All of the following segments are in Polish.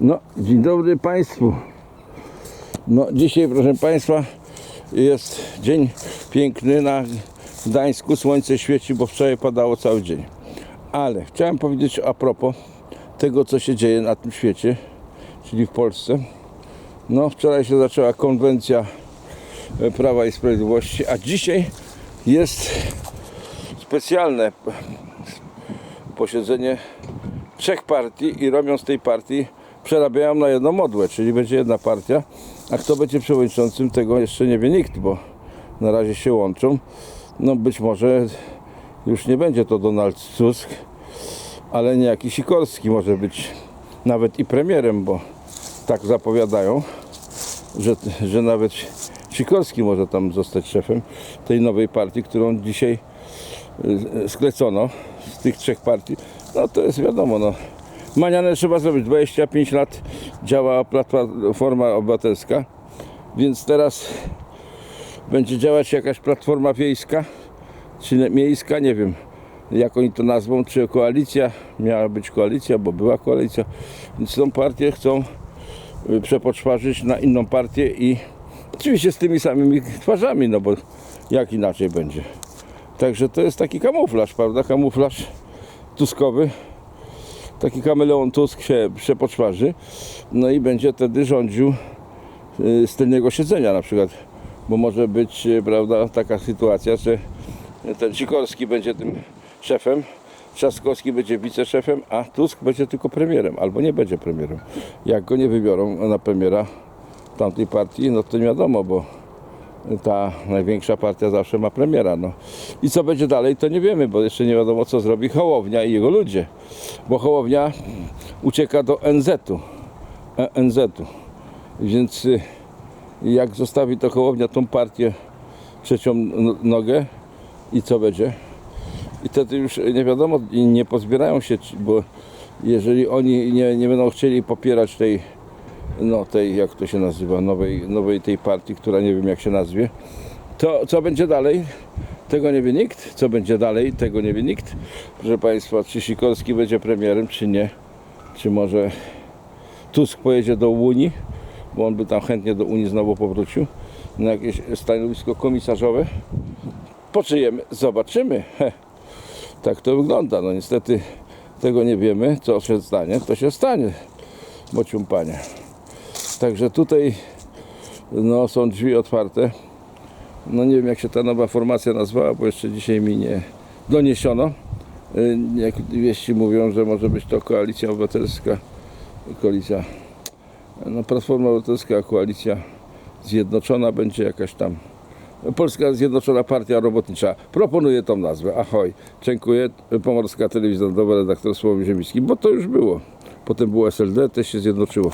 No, dzień dobry Państwu. No, dzisiaj, proszę Państwa, jest dzień piękny na Gdańsku. Słońce świeci, bo wczoraj padało cały dzień. Ale chciałem powiedzieć a propos tego, co się dzieje na tym świecie, czyli w Polsce. No, wczoraj się zaczęła konwencja e, Prawa i Sprawiedliwości, a dzisiaj jest specjalne posiedzenie trzech partii i robią z tej partii, przerabiają na jedną modłę, czyli będzie jedna partia, a kto będzie przewodniczącym tego jeszcze nie wie nikt, bo na razie się łączą. No być może już nie będzie to Donald Tusk, ale niejaki Sikorski może być nawet i premierem, bo tak zapowiadają, że, że nawet Sikorski może tam zostać szefem tej nowej partii, którą dzisiaj y, sklecono z tych trzech partii. No to jest wiadomo, no. Manianę trzeba zrobić. 25 lat działa Platforma Obywatelska, więc teraz będzie działać jakaś platforma wiejska, czy miejska, nie wiem jak oni to nazwą, czy koalicja, miała być koalicja, bo była koalicja, więc tą partię chcą y, przepoczwarzyć na inną partię i oczywiście z tymi samymi twarzami, no bo jak inaczej będzie. Także to jest taki kamuflaż, prawda? Kamuflaż tuskowy. Taki kameleon Tusk się przepoczwarzy. No i będzie wtedy rządził y, z tylnego siedzenia na przykład. Bo może być, y, prawda, taka sytuacja, że ten Sikorski będzie tym szefem, Trzaskowski będzie wiceszefem, a Tusk będzie tylko premierem, albo nie będzie premierem. Jak go nie wybiorą na premiera tamtej partii, no to nie wiadomo, bo ta największa partia zawsze ma premiera. No. I co będzie dalej, to nie wiemy, bo jeszcze nie wiadomo, co zrobi Hołownia i jego ludzie. Bo Hołownia ucieka do NZ-u. E, NZ-u. Więc y, jak zostawi to Hołownia tą partię trzecią nogę i co będzie? I wtedy już nie wiadomo, nie pozbierają się, bo jeżeli oni nie, nie będą chcieli popierać tej no tej, jak to się nazywa, nowej, nowej tej partii, która nie wiem jak się nazwie, to co będzie dalej? Tego nie wie nikt. Co będzie dalej? Tego nie wie nikt. Proszę Państwa, czy Sikorski będzie premierem, czy nie? Czy może Tusk pojedzie do Unii, bo on by tam chętnie do Unii znowu powrócił, na jakieś stanowisko komisarzowe? Poczyjemy, zobaczymy. Heh. Tak to wygląda. No niestety tego nie wiemy, co się stanie, to się stanie. Bocium panie. Także tutaj no, są drzwi otwarte. No nie wiem jak się ta nowa formacja nazwała, bo jeszcze dzisiaj mi nie doniesiono. Y, Jak wieści mówią, że może być to koalicja obywatelska, koalicja, no Platforma Obywatelska, koalicja zjednoczona będzie jakaś tam. Polska Zjednoczona Partia Robotnicza. Proponuję tą nazwę. Ahoj. Dziękuję. Pomorska Telewizja Narodowa, redaktor Sławomir Ziemicki, bo to już było. Potem było SLD, też się zjednoczyło.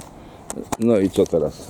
No i co teraz?